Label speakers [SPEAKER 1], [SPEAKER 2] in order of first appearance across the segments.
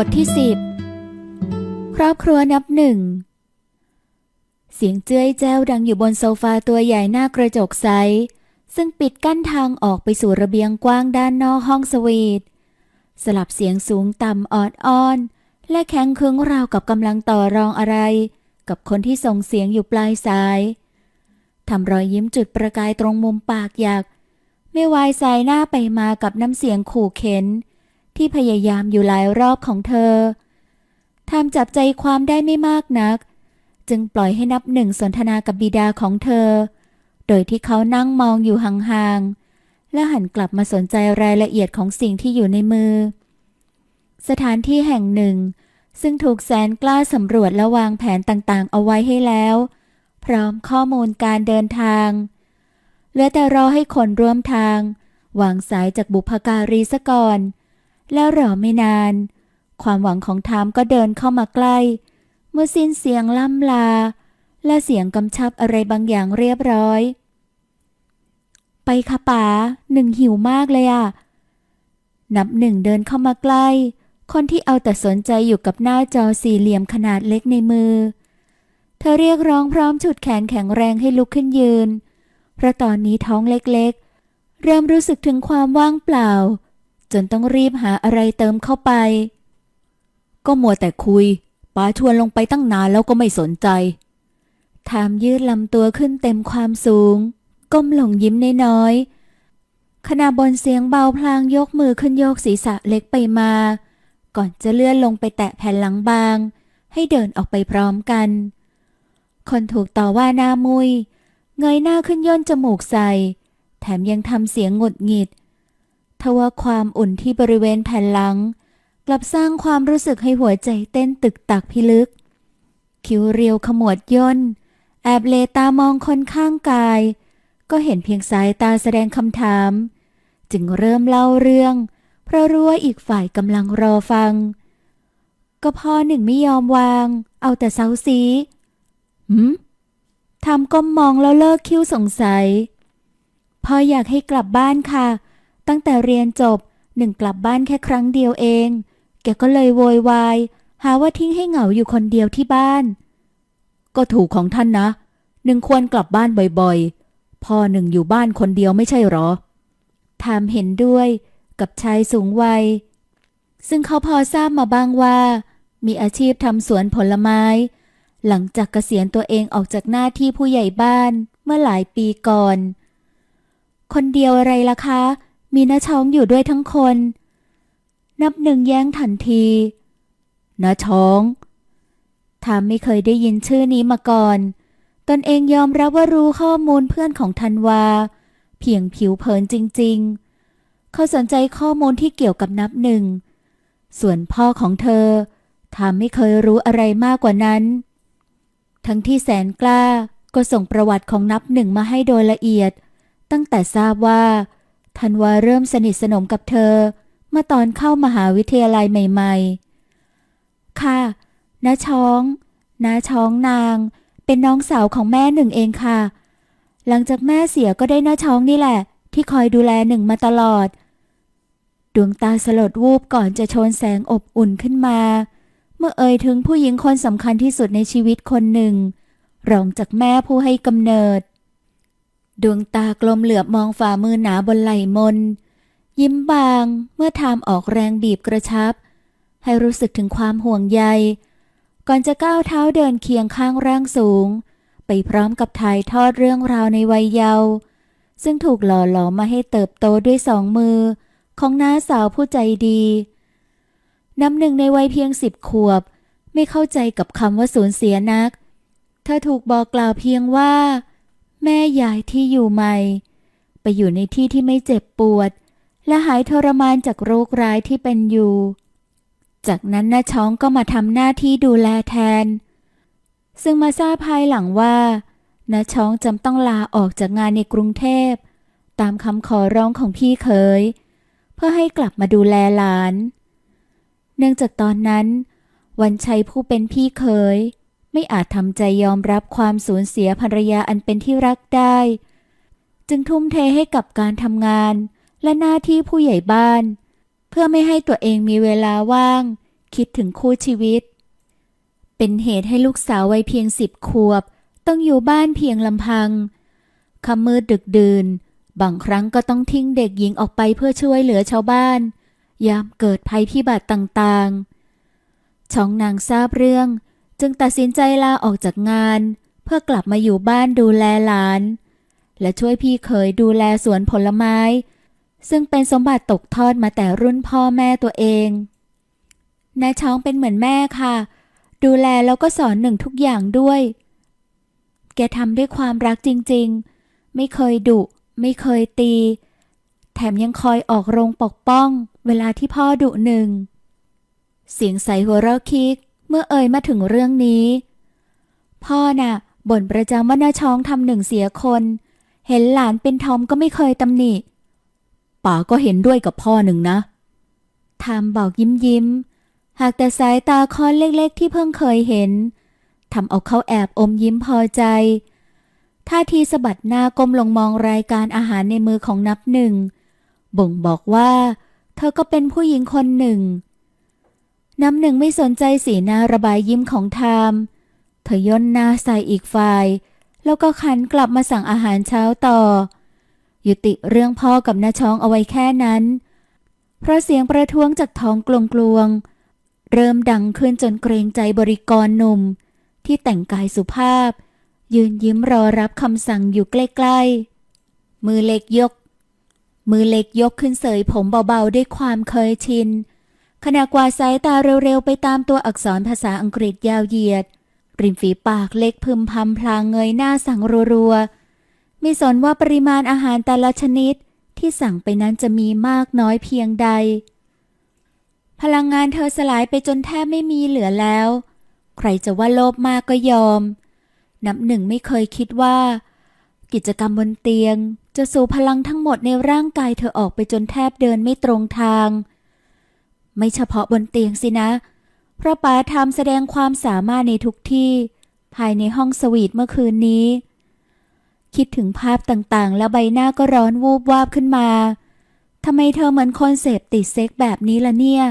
[SPEAKER 1] บทที่สิบครอบครัวนับหนึ่ง เสียงเจ้ยแจ้วดังอยู่บนโซฟาตัวใหญ่หน้ากระจกใสซึ่งปิดกั้นทางออกไปสู่ระเบียงกว้างด้านนอกห้องสวีท สลับเสียงสูงต่ำออดอ้อน และแข็งคึงราวกับกำลังต่อรองอะไร กับคนที่ส่งเสียงอยู่ปลายสายทำรอยยิ้มจุดประกายตรงมุมปากอยาก ไม่วายสายหน้าไปมากับน้ำเสียงขู่เข็น ที่พยายามอยู่หลายรอบของเธอทำจับใจความได้ไม่มากนัก จึงปล่อยให้นับหนึ่งสนทนากับบิดาของเธอ โดยที่เขานั่งมองอยู่ห่างๆ และหันกลับมาสนใจรายละเอียดของสิ่งที่อยู่ในมือ สถานที่แห่งหนึ่ง ซึ่งถูกแสนกล้าสำรวจและวางแผนต่างๆ เอาไว้ให้แล้ว พร้อมข้อมูลการเดินทางเหลือแต่รอให้คนร่วมทางวางสายจากบุพการีซะก่อน แล้วรอไม่นาน ความหวังของทามก็เดินเข้ามาใกล้ เมื่อสิ้นเสียงล่ำลา และเสียงกำชับอะไรบางอย่างเรียบร้อย ไปค่ะป๋าหนึ่งหิวมากเลยอะนับหนึ่งเดินเข้ามาใกล้ คนที่เอาแต่สนใจอยู่กับหน้าจอสี่เหลี่ยมขนาดเล็กในมือ เธอเรียกร้องพร้อมฉุดแขนแข็งแรงให้ลุกขึ้นยืน เพราะตอนนี้ท้องเล็กๆ เริ่มรู้สึกถึงความว่างเปล่า นต้องรีบหาอะไรเติมเข้าไป ก็มัวแต่คุยป้าชวนลงไปตั้งนานแล้วก็ไม่สนใจ ถามยืดลำตัวขึ้นเต็มความสูง ก้มหลงยิ้มน้อยๆขณะบนเสียงเบาพลางยกมือขึ้นโยกศีรษะเล็กไปมา ก่อนจะเลื่อนลงไปแตะแผ่นหลังบาง ให้เดินออกไปพร้อมกัน คนถูกต่อว่าหน้ามุย เงยหน้าขึ้นย่นจมูกใส่ แถมยังทำเสียงหงุดหงิด ทว่าความอุ่นที่บริเวณแผ่นหลัง กลับสร้างความรู้สึกให้หัวใจเต้นตึกตักพิลึก คิ้วเรียวขมวดย่น แอบเลตามองคนข้างกาย ก็เห็นเพียงสายตาแสดงคำถาม จึงเริ่มเล่าเรื่อง เพราะรู้ว่าอีกฝ่ายกำลังรอฟัง ก็พอหนึ่งไม่ยอมวาง เอาแต่เซาซีหืมทำก้มมองแล้วเลิกคิ้วสงสัย พออยากให้กลับบ้านค่ะ ตั้งแต่เรียนจบหนึ่งกลับบ้านแค่ครั้งเดียวเอง แกก็เลยโวยวาย หาว่าทิ้งให้เหงาอยู่คนเดียวที่บ้าน ก็ถูกของท่านนะ หนึ่งควรกลับบ้านบ่อยๆ พ่อหนึ่งอยู่บ้านคนเดียวไม่ใช่หรอ ถามเห็นด้วยกับชายสูงวัย ซึ่งเขาพอทราบมาบ้างว่า มีอาชีพทำสวนผลไม้ หลังจากเกษียณตัวเองออกจากหน้าที่ผู้ใหญ่บ้านเมื่อหลายปีก่อน คนเดียวอะไรล่ะคะ มีน้าช้องอยู่ด้วยทั้งคน นับหนึ่งแย้งทันทีน้าช้องถามไม่เคยได้ยินชื่อนี้มาก่อน ตนเองยอมรับว่ารู้ข้อมูลเพื่อนของธันวา เพียงผิวเผินจริง ๆ เขาสนใจข้อมูลที่เกี่ยวกับนับหนึ่ง ส่วนพ่อของเธอถามไม่เคยรู้อะไรมากกว่านั้น ทั้งที่แสนกล้าก็ส่งประวัติของนับหนึ่งมาให้โดยละเอียด ตั้งแต่ทราบว่า ธันวาเริ่มสนิทสนมกับเธอ เมื่อตอนเข้ามหาวิทยาลัยใหม่ ๆ ค่ะน้าช้องน้าช้องนาง เป็นน้องสาวของแม่หนึ่งเองค่ะ หลังจากแม่เสียก็ได้น้าช้องนี่แหละ ที่คอยดูแลหนึ่งมาตลอด ดวงตาสลดวูบก่อนจะโชนแสงอบอุ่นขึ้นมา เมื่อเอ่ยถึงผู้หญิงคนสำคัญที่สุดในชีวิตคนหนึ่ง รองจากแม่ผู้ให้กำเนิด ดวงตากลมเหลือบมองฝ่ามือหนาบนไหล่มน ยิ้มบางเมื่อทามออกแรงบีบกระชับ ให้รู้สึกถึงความห่วงใย ก่อนจะก้าวเท้าเดินเคียงข้างร่างสูง ไปพร้อมกับถ่ายทอดเรื่องราวในวัยเยาว์ซึ่งถูกหล่อหลอมมาให้เติบโตด้วยสองมือ ของน้าสาวผู้ใจดี น้ำหนึ่งในวัยเพียงสิบขวบ ไม่เข้าใจกับคำว่าสูญเสียนัก เธอถูกบอกกล่าวเพียงว่า แม่ยายที่อยู่ใหม่ ไปอยู่ในที่ที่ไม่เจ็บปวด และหายทรมานจากโรคร้ายที่เป็นอยู่ จากนั้นน้าช้องก็มาทำหน้าที่ดูแลแทน ซึ่งมาทราบภายหลังว่าน้าช้องจำต้องลาออกจากงานในกรุงเทพ ตามคำขอร้องของพี่เขยเพื่อให้กลับมาดูแลหลาน เนื่องจากตอนนั้น วันชัยผู้เป็นพี่เขย ไม่อาจทำใจยอมรับความสูญเสียภรรยาอันเป็นที่รักได้ จึงทุ่มเทให้กับการทำงาน และหน้าที่ผู้ใหญ่บ้าน เพื่อไม่ให้ตัวเองมีเวลาว่าง คิดถึงคู่ชีวิต เป็นเหตุให้ลูกสาววัยเพียงสิบขวบ ต้องอยู่บ้านเพียงลำพังคำมืดดึกดื่นบางครั้งก็ต้องทิ้งเด็กหญิงออกไปเพื่อช่วยเหลือชาวบ้าน ยามเกิดภัยพิบัติต่างๆ ช่องนางทราบเรื่อง จึงตัดสินใจลาออกจากงาน เพื่อกลับมาอยู่บ้านดูแลหลาน และช่วยพี่เขยดูแลสวนผลไม้ ซึ่งเป็นสมบัติตกทอดมาแต่รุ่นพ่อแม่ตัวเองน้าช้องเป็นเหมือนแม่ค่ะ ดูแลแล้วก็สอนหนึ่งทุกอย่างด้วย แกทำด้วยความรักจริงๆ ไม่เคยดุ ไม่เคยตี แถมยังคอยออกโรงปกป้อง เวลาที่พ่อดุหนึ่ง เสียงใสหัวเราะคิก เมื่อเอ่ยมาถึงเรื่องนี้ พ่อน่ะบ่นประจำว่าน้าช้องทำหนึ่งเสียคน เห็นหลานเป็นทอมก็ไม่เคยตำหนิป๋าก็เห็นด้วยกับพ่อหนึ่งนะทามบอกยิ้มยิ้มๆหากแต่สายตาค้อนเล็กๆ ที่เพิ่งเคยเห็นทำเอาเขาแอบอมยิ้มพอใจท่าทีสะบัดหน้าก้มลงมองรายการอาหารในมือของนับหนึ่ง บ่งบอกว่า เธอก็เป็นผู้หญิงคนหนึ่ง น้ำหนึ่งไม่สนใจสีหน้าระบายยิ้มของทาม เธอย่นหน้าใส่อีกฝ่าย แล้วก็ขันกลับมาสั่งอาหารเช้าต่อ ยุติเรื่องพ่อกับน้าช้องเอาไว้แค่นั้น เพราะเสียงประท้วงจากท้องกลวงๆ เริ่มดังขึ้นจนเกรงใจบริกรหนุ่ม ที่แต่งกายสุภาพ ยืนยิ้มรอรับคำสั่งอยู่ใกล้ๆ มือเล็กยก มือเล็กยกขึ้นเสยผมเบาๆด้วยความเคยชิน ขณะกวาดสายตาเร็วๆ ไปตามตัวอักษรภาษาอังกฤษยาวเหยียด ริมฝีปากเล็กพึมพำพลางเงยหน้าสั่งรัวๆไม่สนว่าปริมาณอาหารแต่ละชนิดที่สั่งไปนั้นจะมีมากน้อยเพียงใด พลังงานเธอสลายไปจนแทบไม่มีเหลือแล้ว ใครจะว่าโลภมากก็ยอม นับหนึ่งไม่เคยคิดว่า กิจกรรมบนเตียง จะสูบพลังทั้งหมดในร่างกายเธอออกไปจนแทบเดินไม่ตรงทาง ไม่เฉพาะบนเตียงสินะ เพราะป๋าทำแสดงความสามารถในทุกที่ ภายในห้องสวีทเมื่อคืนนี้ คิดถึงภาพต่างๆ แล้วใบหน้าก็ร้อนวูบวาบขึ้นมาทำไมเธอเหมือนคนเสพติดเซ็กแบบนี้ล่ะเนี่ย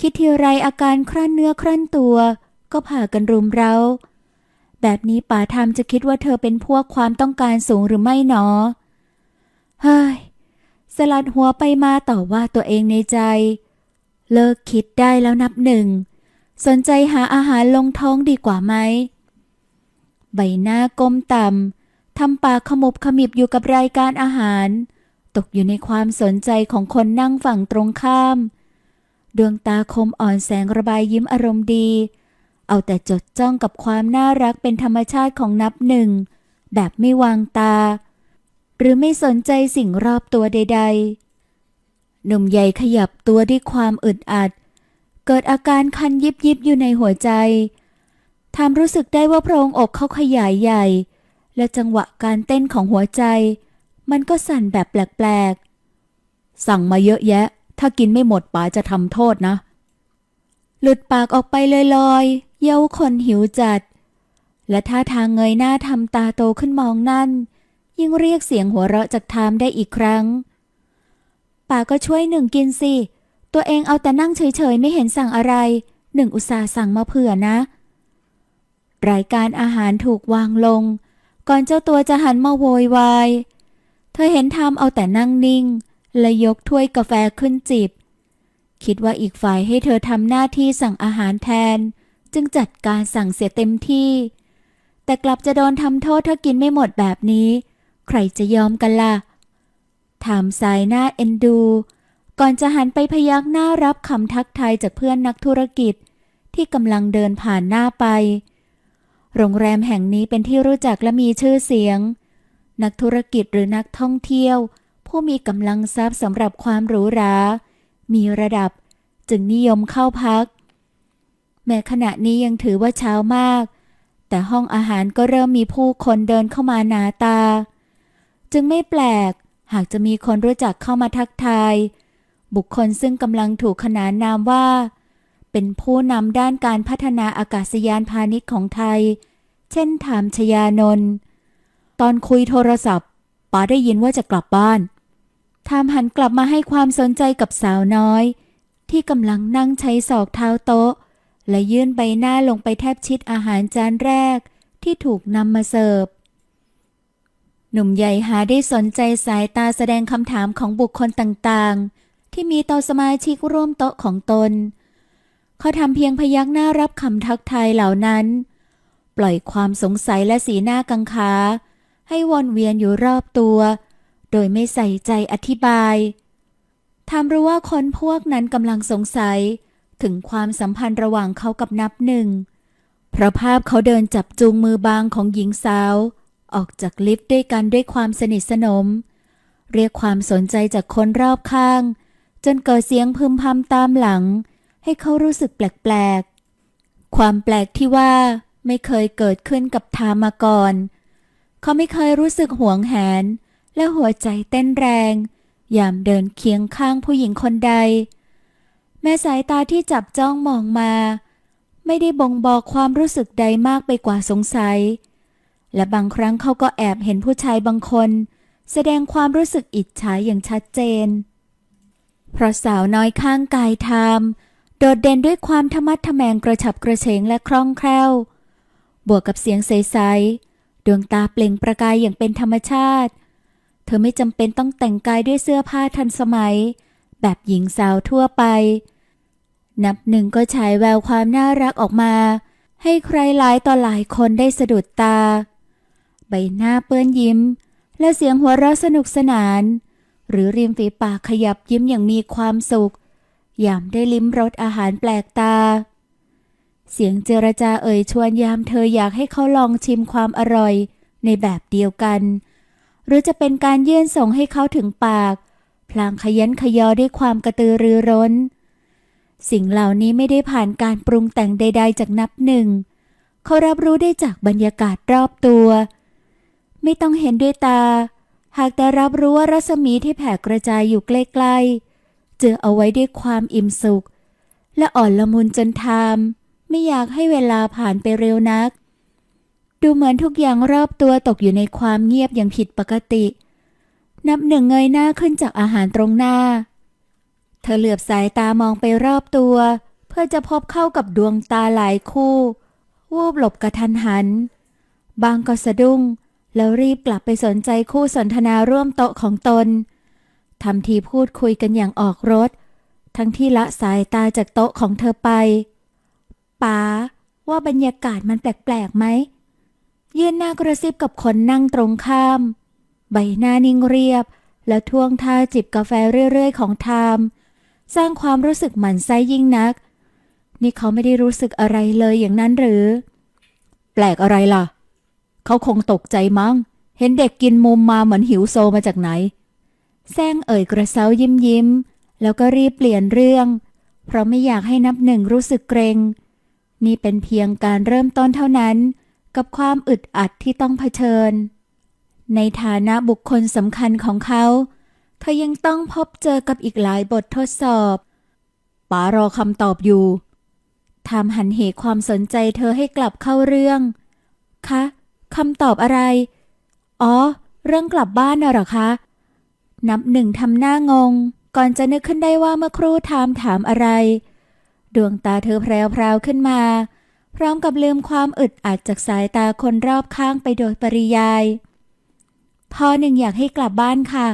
[SPEAKER 1] คิดทีไรอาการครั่นเนื้อครั่นตัว ก็ผ่ากันรุมเร้า แบบนี้ป๋าทำจะคิดว่าเธอเป็นพวกความต้องการสูงหรือไม่หนอ เฮ้ย สลัดหัวไปมาต่อว่าตัวเองในใจ เลิกคิดได้แล้วนับหนึ่ง สนใจหาอาหารลงท้องดีกว่าไหม ใบหน้าก้มต่ำทำปากขมุบขมิบอยู่กับรายการอาหาร ตกอยู่ในความสนใจของคนนั่งฝั่งตรงข้าม ดวงตาคมอ่อนแสงระบายยิ้มอารมณ์ดี เอาแต่จดจ้องกับความน่ารักเป็นธรรมชาติของนับหนึ่ง แบบไม่วางตา หรือไม่สนใจสิ่งรอบตัวใด ๆ หนุ่มใหญ่ขยับตัวด้วยความอึดอัด เกิดอาการคันยิบยิบอยู่ในหัวใจทามรู้สึกได้ว่าโพรงอกเขาขยายใหญ่ และจังหวะการเต้นของหัวใจ มันก็สั่นแบบแปลกๆ สั่งมาเยอะแยะ ถ้ากินไม่หมดป๋าจะทำโทษนะ หลุดปากออกไปเลอยๆเย้าคนหิวจัด และท่าทางเงยหน้าทำตาโตขึ้นมองนั่น ยิ่งเรียกเสียงหัวเราะจากทามได้อีกครั้ง ป๋าก็ช่วยหนึ่งกินสิ ตัวเองเอาแต่นั่งเฉยๆ ไม่เห็นสั่งอะไร หนึ่งอุตส่าห์สั่งมาเผื่อนะ รายการอาหารถูกวางลง ก่อนเจ้าตัวจะหันมาโวยวาย เธอเห็นทามเอาแต่นั่งนิ่ง และยกถ้วยกาแฟขึ้นจิบ คิดว่าอีกฝ่ายให้เธอทำหน้าที่สั่งอาหารแทน จึงจัดการสั่งเสียเต็มที่ แต่กลับจะโดนทำโทษถ้ากินไม่หมดแบบนี้ ใครจะยอมกันล่ะ ถามสายหน้าเอ็นดู ก่อนจะหันไปพยักหน้ารับคำทักทายจากเพื่อนนักธุรกิจ ที่กำลังเดินผ่านหน้าไป โรงแรมแห่งนี้เป็นที่รู้จักและมีชื่อเสียง นักธุรกิจหรือนักท่องเที่ยว ผู้มีกำลังทรัพย์สำหรับความหรูหรา มีระดับจึงนิยมเข้าพัก แม้ขณะนี้ยังถือว่าเช้ามาก แต่ห้องอาหารก็เริ่มมีผู้คนเดินเข้ามาหนาตา จึงไม่แปลก หากจะมีคนรู้จักเข้ามาทักทาย บุคคลซึ่งกำลังถูกขนานนามว่า เป็นผู้นำด้านการพัฒนาอากาศยานพาณิชย์ของไทย เช่นถามชยานนท์ตอนคุยโทรศัพท์ป๋าได้ยินว่าจะกลับบ้านทามหันกลับมาให้ความสนใจกับสาวน้อย ที่กำลังนั่งใช้ศอกเท้าโต๊ะ และยื่นใบหน้าลงไปแทบชิดอาหารจานแรกที่ถูกนำมาเสิร์ฟ หนุ่มใหญ่หาได้สนใจสายตาแสดงคำถามของบุคคลต่างๆ ที่มีต่อสมาชิกร่วมโต๊ะของตน เขาทำเพียงพยักหน้ารับคำทักทายเหล่านั้น ปล่อยความสงสัยและสีหน้ากังขา ให้วนเวียนอยู่รอบตัว โดยไม่ใส่ใจอธิบายทำรู้ว่าคนพวกนั้นกำลังสงสัยถึงความสัมพันธ์ระหว่างเขากับนับหนึ่ง เพราะภาพเขาเดินจับจูงมือบางของหญิงสาว ออกจากลิฟต์ด้วยกันด้วยความสนิทสนม เรียกความสนใจจากคนรอบข้าง จนเกิดเสียงพึมพำตามหลัง ให้เขารู้สึกแปลกๆ ความแปลกที่ว่าไม่เคยเกิดขึ้นกับทามาก่อน เขาไม่เคยรู้สึกหวงแหน และหัวใจเต้นแรง ยามเดินเคียงข้างผู้หญิงคนใด แม้สายตาที่จับจ้องมองมา ไม่ได้บ่งบอกความรู้สึกใดมากไปกว่าสงสัย และบางครั้งเขาก็แอบเห็นผู้ชายบางคน แสดงความรู้สึกอิจฉาอย่างชัดเจน เพราะสาวน้อยข้างกายทามโดดเด่นด้วยความธรรมัดทแมงกระฉับกระเฉงและคล่องแคล่ว บวกกับเสียงใสๆดวงตาเปล่งประกายอย่างเป็นธรรมชาติ เธอไม่จำเป็นต้องแต่งกายด้วยเสื้อผ้าทันสมัย แบบหญิงสาวทั่วไป นับหนึ่งก็ฉายแววความน่ารักออกมา ให้ใครหลายต่อหลายคนได้สะดุดตา ใบหน้าเปื้อนยิ้ม และเสียงหัวเราะสนุกสนาน หรือริมฝีปากขยับยิ้มอย่างมีความสุข ยามได้ลิ้มรสอาหารแปลกตา เสียงเจรจาเอ่ยชวนยามเธออยากให้เขาลองชิมความอร่อยในแบบเดียวกัน หรือจะเป็นการยื่นส่งให้เขาถึงปาก พลางขยันขยอด้วยความกระตือรือร้น สิ่งเหล่านี้ไม่ได้ผ่านการปรุงแต่งใด ๆ จากนับหนึ่ง เขารับรู้ได้จากบรรยากาศรอบตัว ไม่ต้องเห็นด้วยตา หากแต่รับรู้ว่ารัศมีที่แผ่กระจายอยู่ใกล้ๆเจอเอาไว้ด้วยความอิ่มสุข และอ่อนละมุนจนทามไม่อยากให้เวลาผ่านไปเร็วนัก ดูเหมือนทุกอย่างรอบตัวตกอยู่ในความเงียบอย่างผิดปกติ นับหนึ่งเงยหน้าขึ้นจากอาหารตรงหน้า เธอเหลือบสายตามองไปรอบตัว เพื่อจะพบเข้ากับดวงตาหลายคู่ วูบหลบกระทันหัน บางก็สะดุ้ง แล้วรีบกลับไปสนใจคู่สนทนาร่วมโต๊ะของตนทำทีพูดคุยกันอย่างออกรถ ทั้งที่ละสายตาจากโต๊ะของเธอไปป๋าว่าบรรยากาศมันแปลกๆไหมยืนหน้ากระซิบกับคนนั่งตรงข้าม ใบหน้านิ่งเรียบ และท่วงท่าจิบกาแฟเรื่อยๆ ของทามสร้างความรู้สึกหมันไส้ยิ่งนัก นี่เขาไม่ได้รู้สึกอะไรเลยอย่างนั้นหรือ แปลกอะไรล่ะ เขาคงตกใจมั้ง เห็นเด็กกินมุมมาเหมือนหิวโซมาจากไหน แซงเอ่ยกระเซายิ้มยิ้ม แล้วก็รีบเปลี่ยนเรื่อง เพราะไม่อยากให้นับหนึ่งรู้สึกเกรง นี่เป็นเพียงการเริ่มต้นเท่านั้น กับความอึดอัดที่ต้องเผชิญ ในฐานะบุคคลสำคัญของเขา เธอยังต้องพบเจอกับอีกหลายบททดสอบป๋ารอคำตอบอยู่ทำหันเหความสนใจเธอให้กลับเข้าเรื่อง คะ คำตอบอะไร อ๋อ เรื่องกลับบ้านน่ะหรอคะ นับหนึ่งทำหน้างง ก่อนจะนึกขึ้นได้ว่าเมื่อครู่ทามถามอะไร ดวงตาเธอแพรวๆขึ้นมา พร้อมกับลืมความอึดอัดจากสายตาคนรอบข้างไปโดยปริยาย พ่อหนึ่งอยากให้กลับบ้านค่ะ